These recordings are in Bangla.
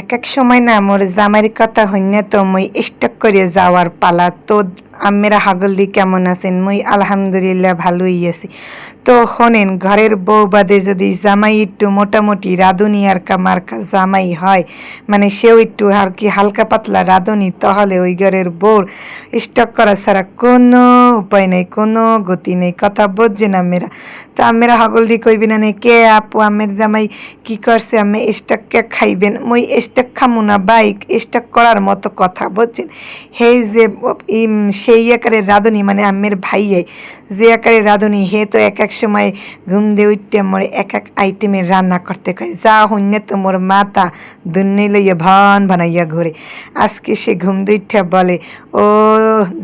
এক এক সময় না, মোর জামাইয়ের কথা হইনে তো মুই স্টক করে যাওয়ার পালা, তো আমেরা হাগল্লি কেমন আছেন? মুই আলহামদুলিল্লাহ ভালোই আছি। তো শোনেন, ঘরের বউ বাদে যদি জামাই একটু মোটামুটি রাঁধুনি আর কা মার্কা জামাই হয় মানে সেও একটু আর কি হালকা পাতলা রাঁধুনি, তাহলে ওই ঘরের বউর স্টক করা ছাড়া কোনো উপায় নেই, কোনো গতি নেই, কথা বুঝছে না মেয়েরা তো আমেরা হাগল্লি কইবি না কে আপু আমের জামাই কি করছে? আমি স্টক কে খাইবেন? মুই স্টক খামু না বাইক স্টক করার মতো কথা, বুঝছেন? হেই যে সেই আকারের রাঁধুনি মানে আম্মের ভাইয়ে, যে আকারে রাঁধুনি, হে তো এক এক সময় ঘুম দিয়ে উঠতে মরে এক এক আইটেমের রান্না করতে কয়, যা হইনে তো মোর মাতা দুন্নি লইয়া ভান বানাইয়া ঘুরে। আজকে সে ঘুম দিয়ে বলে, ও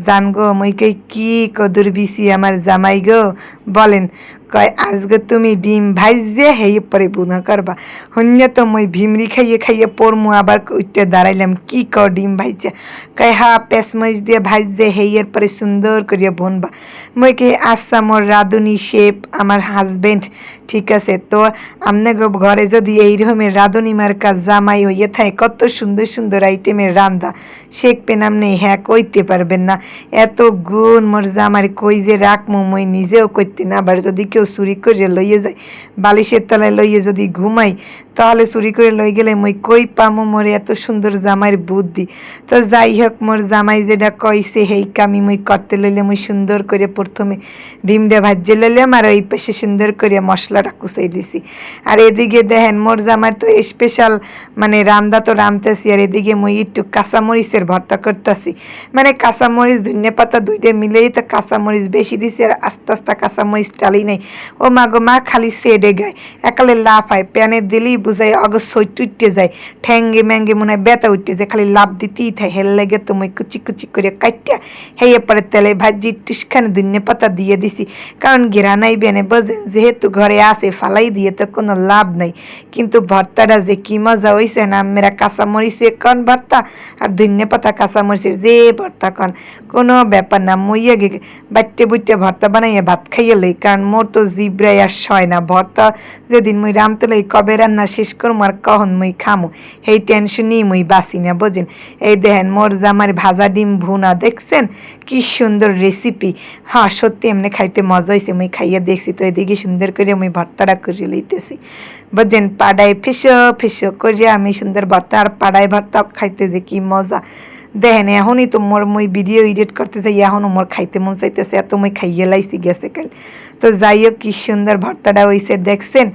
জান গো মুই কই, কি কদুর বিসি আমার জামাই গো? বলেন, কয় আজকে তুমি ডিম ভাইজে হেই পরে বুনা করবা হন্য তো মই ভিমরি খাইয়ে খাইয়ে পড়মু আবার উঠতে দাঁড়াইলাম। কি ক ডিম ভাইজা কয়, হা পেঁচমচ দিয়ে ভাইজে হেইয়ের পরে সুন্দর করিয়া বুনবা। মই কে আচ্ছা মোর রাঁধুনি শেপ আমার হাজবেন্ড ঠিক আছে, তো আমনে গো ঘরে যদি এই রকমের রাঁধুনি মার্কা জামাই হইয়ে থাকে, কত সুন্দর সুন্দর আইটেমের রান্দা শেখবেন আপনি হ্যাঁ কইতে পারবেন না। এত গুণ মোর জামার কই যে রাখমু, মই নিজেও করতে না আবার যদি কেউ চুরি করে লইয়ে যায়, বালিশের তলায় লইয়ে যদি ঘুমাই তাহলে চুরি করে লই গেলে মই কই পামু মোর এত সুন্দর জামাইয়ের বুদ্ধি? তো যাই হোক, মোর জামাই যেটা কইছে, হেই কামি মই করতে লইলে মই সুন্দর করে প্রথমে ডিম ডিমটা ভাজ্যে লইলাম আর ওই পাশে সুন্দর করে মশলাটা কুচাই দিছি। আর এদিকে দেখেন, মোর জামাই তো স্পেশাল মানে রান্দা তো রাঁধতেছি আর এদিকে মই একটু কাঁচামরিচের ভর্তা করতেছি। মানে কাঁচামরিচ, ধনিয়া পাতা দুইটা মিলেই তো কাঁচামরিচ বেশি দিছে আর আস্তে আস্তে কাঁচামরিচ টালি নাই। ও মা গো, মা খালি সেডে গায়। একালে লাভ হয়, প্যানে দিলেই বুঝাই অগ সইট উঠতে যায়। ঠ্যাঙ্গে ম্যাঙ্গে মনে হয় ব্যথা উঠতে যায়, খালি লাভ দিতেই থাকে হেল লেগে তো মই কুচি কুচি করে কাটিয়া হেয়ে পরে তেলে ভাজি, টিসখানে ধনিয়া পাতা দিয়ে দিছি। কারণ গেরা নাই বেনে, বোঝেন? যেহেতু ঘরে আসে ফালাই দিয়ে তো কোনো লাভ নাই। কিন্তু ভর্তাটা যে কি মজা হইছে না, মেরা কাঁচামরিচে কন ভর্তা আর ধনিয়া পাতা কাঁচামরিচের যে ভর্তা কন। কোনো ব্যাপার না, মুইয়ে গে বাট্টে বুট্টে ভর্তা বানাইয়া ভাত খাইয়ে লই, কারণ মোর তো জিব্রাই আর সয় না। ভর্তা যেদিন মুই রামতে লই, কবে রান্না শেষ করব আর কখন মুই খামু এই টেনশনই মুই বাসি না বোঝেন এই দেখেন, মোর জামার ভাজা ডিম ভুনা, দেখছেন? কি সুন্দর রেসিপি হ্যাঁ সত্যি এমনি খাইতে মজা হয়েছে মুই খাইয়া দেখছি, তো এদিকে সুন্দর করে মুই ভর্তাটা করে লইতেছি। বুঝছেন? পাড়ায় ফেসো ফেসো করিয়া আমি সুন্দর ভর্তা আর পাড়ায় ভর্তা খাইতে যে কি মজা। দেখেন, এখনই তো মোর মই ভিডিও এডিট করতে চাই এখনও মোর খাইতে মন চাইতেছে, এত মই খাইয়ে লাইছি গেছে কাল। তো যাই হোক কি সুন্দর ভর্তাটা হইছে, দেখছেন?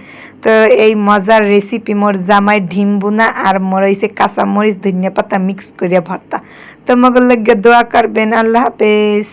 তো এই মজার রেসিপি মোর জামাই ডিম বুনা আর মোর হইছে কাঁচামরিচ, ধনিয়া পাতা মিক্স করিয়া ভর্তা। তো মগর লাগে দোয়া করবেন, আল্লাহ হাফেজ।